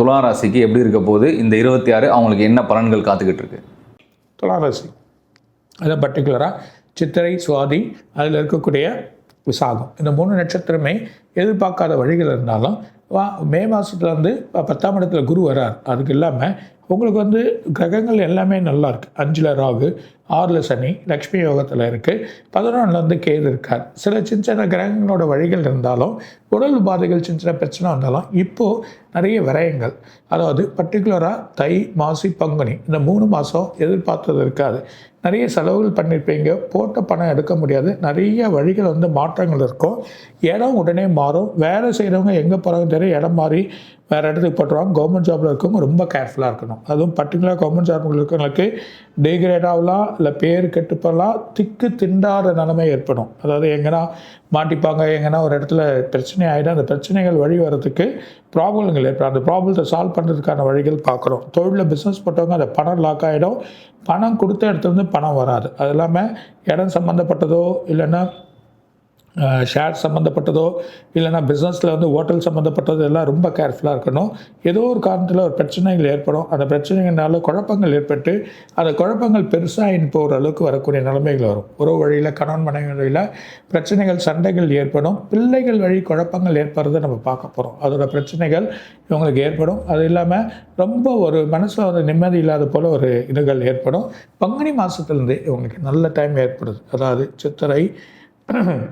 துலா ராசிக்கு எப்படி இருக்க போகுது? இந்த இருபத்தி ஆறு அவங்களுக்கு என்ன பலன்கள் காத்துக்கிட்டு இருக்கு? துளாராசி அது பர்டிகுலராக சித்திரை சுவாதி அதில் இருக்கக்கூடிய விசாகம். இந்த மூணு நட்சத்திரமே எதிர்பார்க்காத வழிகள் இருந்தாலும் வா மே மாதத்துல வந்து பத்தாம் இடத்துல குரு வரார். அதுக்கு இல்லாமல் உங்களுக்கு வந்து கிரகங்கள் எல்லாமே நல்லா இருக்குது அஞ்சில் ராகு ஆறில் சனி லக்ஷ்மி யோகத்தில் இருக்குது பதினொன்றில் வந்து கேது இருக்கார். சில சின்ன சின்ன கிரகங்களோட வழிகள் இருந்தாலும் உடல் உபாதைகள் சின்ன சின்ன பிரச்சனை வந்தாலும் இப்போது நிறைய விரயங்கள். அதாவது பர்டிகுலராக தை மாசி பங்குனி இந்த மூணு மாதம் எதிர்பார்த்தது இருக்காது. நிறைய செலவுகள் பண்ணியிருப்பீங்க போட்ட பணம் எடுக்க முடியாது. நிறைய வழிகள் வந்து மாற்றங்கள் இருக்கும். இடம் உடனே மாறும். வேலை செய்கிறவங்க எங்கே போகிறாங்க தெரியும் இடம் மாறி வேறு இடத்துக்கு போட்டுருவாங்க. கவர்மெண்ட் ஜாபில் இருக்கவங்க ரொம்ப கேர்ஃபுல்லாக இருக்கணும். அதுவும் பர்டிகுலர் கவர்மெண்ட் ஜாபில் இருக்கவங்களுக்கு டிகிரேட் ஆகலாம். இல்லை பேர் கெட்டுப்படலாம் திக்கு திண்டாத நிலைமை ஏற்படும். அதாவது எங்கன்னா மாட்டிப்பாங்க எங்கன்னா ஒரு இடத்துல பிரச்சனை ஆகிடும் அந்த பிரச்சனைகள் வழி வரதுக்கு ப்ராப்ளங்கள் ஏற்படும் அந்த ப்ராப்ளத்தை சால்வ் பண்ணுறதுக்கான வழிகள் பார்க்குறோம். தொழிலில் பிஸ்னஸ் போட்டவங்க அந்த பணம் லாக் ஆகிடும் பணம் கொடுத்த இடத்துலேருந்து பணம் வராது. அது இல்லாமல் இடம் சம்மந்தப்பட்டதோ இல்லைன்னா ஷேர் சம்மந்தப்பட்டதோ இல்லைனா பிஸ்னஸில் வந்து ஹோட்டல் சம்மந்தப்பட்டதோ எல்லாம் ரொம்ப கேர்ஃபுல்லாக இருக்கணும். ஏதோ ஒரு காரணத்தில் ஒரு பிரச்சனைகள் ஏற்படும். அந்த பிரச்சனைகள்னால குழப்பங்கள் ஏற்பட்டு அந்த குழப்பங்கள் பெருசாகின்னு போகிற அளவுக்கு வரக்கூடிய நிலைமைகள் வரும். உறவு வழியில் கணவன் மனைவி வழியில் பிரச்சனைகள் சண்டைகள் ஏற்படும். பிள்ளைகள் வழி குழப்பங்கள் ஏற்படுறதை நம்ம பார்க்க போகிறோம் அதோட பிரச்சனைகள் இவங்களுக்கு ஏற்படும். அது இல்லாமல் ரொம்ப ஒரு மனசில் ஒரு நிம்மதி இல்லாத போல் ஒரு இதுகள் ஏற்படும். பங்குனி மாதத்துலேருந்து இவங்களுக்கு நல்ல டைம் ஏற்படுது. அதாவது சித்திரை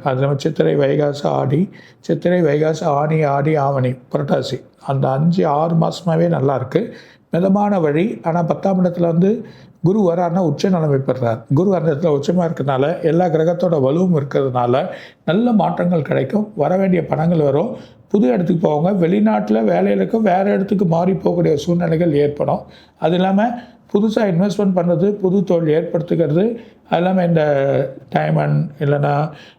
அது நம்ம சித்திரை வைகாசி ஆடி. சித்திரை வைகாசி ஆனி ஆடி ஆவணி புரட்டாசி. அந்த அஞ்சு ஆறு மாதமாகவே நல்லாயிருக்கு மிதமான வழி ஆனால் பத்தாம் இடத்துல வந்து குரு வராருன்னா உச்ச நிலைமை பெறுறார் குரு அந்த இடத்துல உச்சமாக இருக்கிறதுனால எல்லா கிரகத்தோட வலுவும் இருக்கிறதுனால நல்ல மாற்றங்கள் கிடைக்கும். வர வேண்டிய பணங்கள் வரும். புது இடத்துக்கு போவாங்க. வெளிநாட்டில் வேலையில் இருக்க வேறு இடத்துக்கு மாறி போகக்கூடிய சூழ்நிலைகள் ஏற்படும். அது இல்லாமல் புதுசாக இன்வெஸ்ட்மெண்ட் பண்ணுறது புது தொழில் ஏற்படுத்துகிறது. அது இல்லாமல் இந்த டைமண்ட் இல்லைன்னா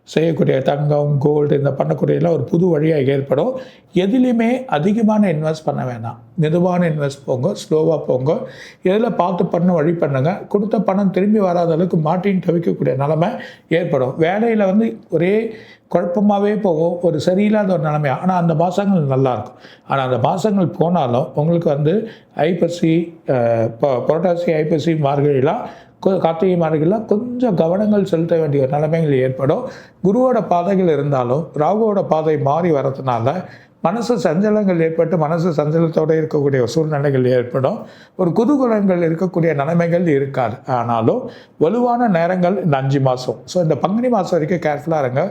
செய்யக்கூடிய தங்கம் கோல்டு இந்த பண்ணக்கூடியலாம் ஒரு புது வழியாக ஏற்படும். எதுலேயுமே அதிகமான இன்வெஸ்ட் பண்ண வேணாம் மெதுவான இன்வெஸ்ட் போங்க ஸ்லோவாக போங்க. எதில் பார்த்து பண்ண வழி பண்ணுங்க. கொடுத்த பணம் திரும்பி வராத அளவுக்கு மாட்டின்னு தவிக்கக்கூடிய நிலமை ஏற்படும். வேலையில் வந்து ஒரே குழப்பமாகவே போகும். ஒரு சரியில்லாத ஒரு நிலைமை. ஆனால் அந்த மாதங்கள் நல்லாயிருக்கும். ஆனால் அந்த மாதங்கள் போனாலும் உங்களுக்கு வந்து ஐப்பசி அஹ், புரட்டாசி ஐப்பசி மார்கழிலாம் கார்த்திகை மார்கழிலாம் கொஞ்சம் கவனங்கள் செலுத்த வேண்டிய ஒரு நிலைமைகள் ஏற்படும். குருவோட பாதைகள் இருந்தாலும் ராகுவோட பாதை மாறி வரதுனால மனசு சஞ்சலங்கள் ஏற்பட்டு மனசு சஞ்சலத்தோடு இருக்கக்கூடிய சூழ்நிலைகள் ஏற்படும். ஒரு குதூகலங்கள் இருக்கக்கூடிய நிலைமைகள் இருக்காது. ஆனாலும் வலுவான நேரங்கள் இந்த அஞ்சு மாதம் ஸோ இந்த பங்குனி மாதம் வரைக்கும் கேர்ஃபுல்லாக இருங்க.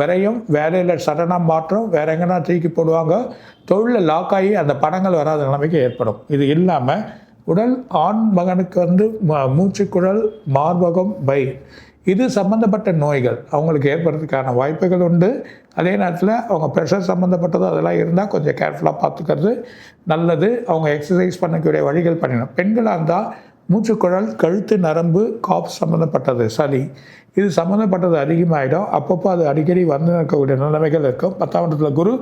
விரையும் வேலையில் சடனாக மாற்றம் வேற எங்கன்னா தூக்கி போடுவாங்க. தொழிலில் லாக் ஆகி அந்த பணங்கள் வராத நிலைமைக்கு ஏற்படும். இது இல்லாமல் உடல் ஆண் மகனுக்கு வந்து மூச்சுக்குழல் மார்பகம் பை. இது சம்மந்தப்பட்ட நோய்கள். அவங்களுக்கு ஏற்படுறதுக்கான வாய்ப்புகள் உண்டு. அதே நேரத்தில் அவங்க ப்ரெஷர் சம்மந்தப்பட்டது அதெல்லாம் இருந்தால் கொஞ்சம் கேர்ஃபுல்லாக பார்த்துக்கிறது நல்லது. அவங்க எக்ஸசைஸ் பண்ணக்கூடிய வழிகள் பண்ணிடணும். பெண்களாக இருந்தால் மூச்சுக்குழல் கழுத்து நரம்பு காப் சம்மந்தப்பட்டது சளி. இது சம்மந்தப்பட்டது அதிகமாகிடும் அப்பப்போ அது அடிக்கடி வந்து இருக்கக்கூடிய நிலைமைகள் இருக்கும். பத்தாம் இடத்துல குரு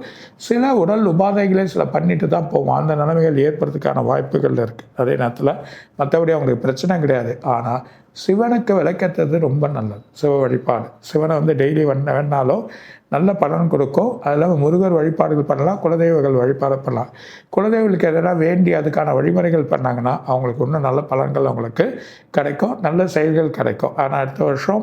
சில உடல் உபாதைகளை சில பண்ணிட்டு தான் போவோம். அந்த நிலைமைகள் ஏற்படுறதுக்கான வாய்ப்புகள் இருக்குது அதே நேரத்தில் மற்றபடி அவங்களுக்கு பிரச்சனை கிடையாது. ஆனால் சிவனுக்கு விளக்கேற்றது ரொம்ப நல்லது. சிவ வழிபாடு. சிவனை வந்து டெய்லி பண்ண வேணாலும் நல்ல பலன் கொடுக்கும். அது இல்லாமல் முருகர் வழிபாடுகள் பண்ணலாம் குலதெய்வங்கள் வழிபாடு பண்ணலாம். குலதெய்வங்களுக்கு எதனா வேண்டி அதுக்கான வழிமுறைகள் பண்ணாங்கன்னா அவங்களுக்கு இன்னும் நல்ல பலன்கள் அவங்களுக்கு கிடைக்கும். நல்ல செயல்கள் கிடைக்கும். ஆனால் அடுத்த வருஷம்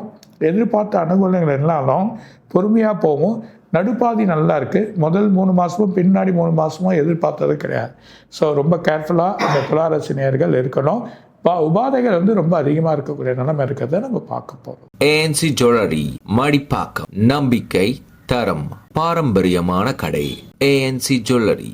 எதிர்பார்த்த அனுகூலங்கள் இருந்தாலும் பொறுமையாக போகும். நடுப்பாதி நல்லா இருக்குது முதல் மூணு மாதமும் பின்னாடி மூணு மாதமும் எதிர்பார்த்தது கிடையாது. ஸோ ரொம்ப கேர்ஃபுல்லாக அந்த துளாரசி நேர்கள் இருக்கணும். பா- உபாதைகள் வந்து ரொம்ப அதிகமாக இருக்கக்கூடிய நிலைமை இருக்கிறத நம்ம பார்க்க போகிறோம் ஏஎன்சி ஜுவல்லரி மடிப்பாக்கம் நம்பிக்கை தரம் பாரம்பரியமான கடை ஏஎன்சி ஜுவல்லரி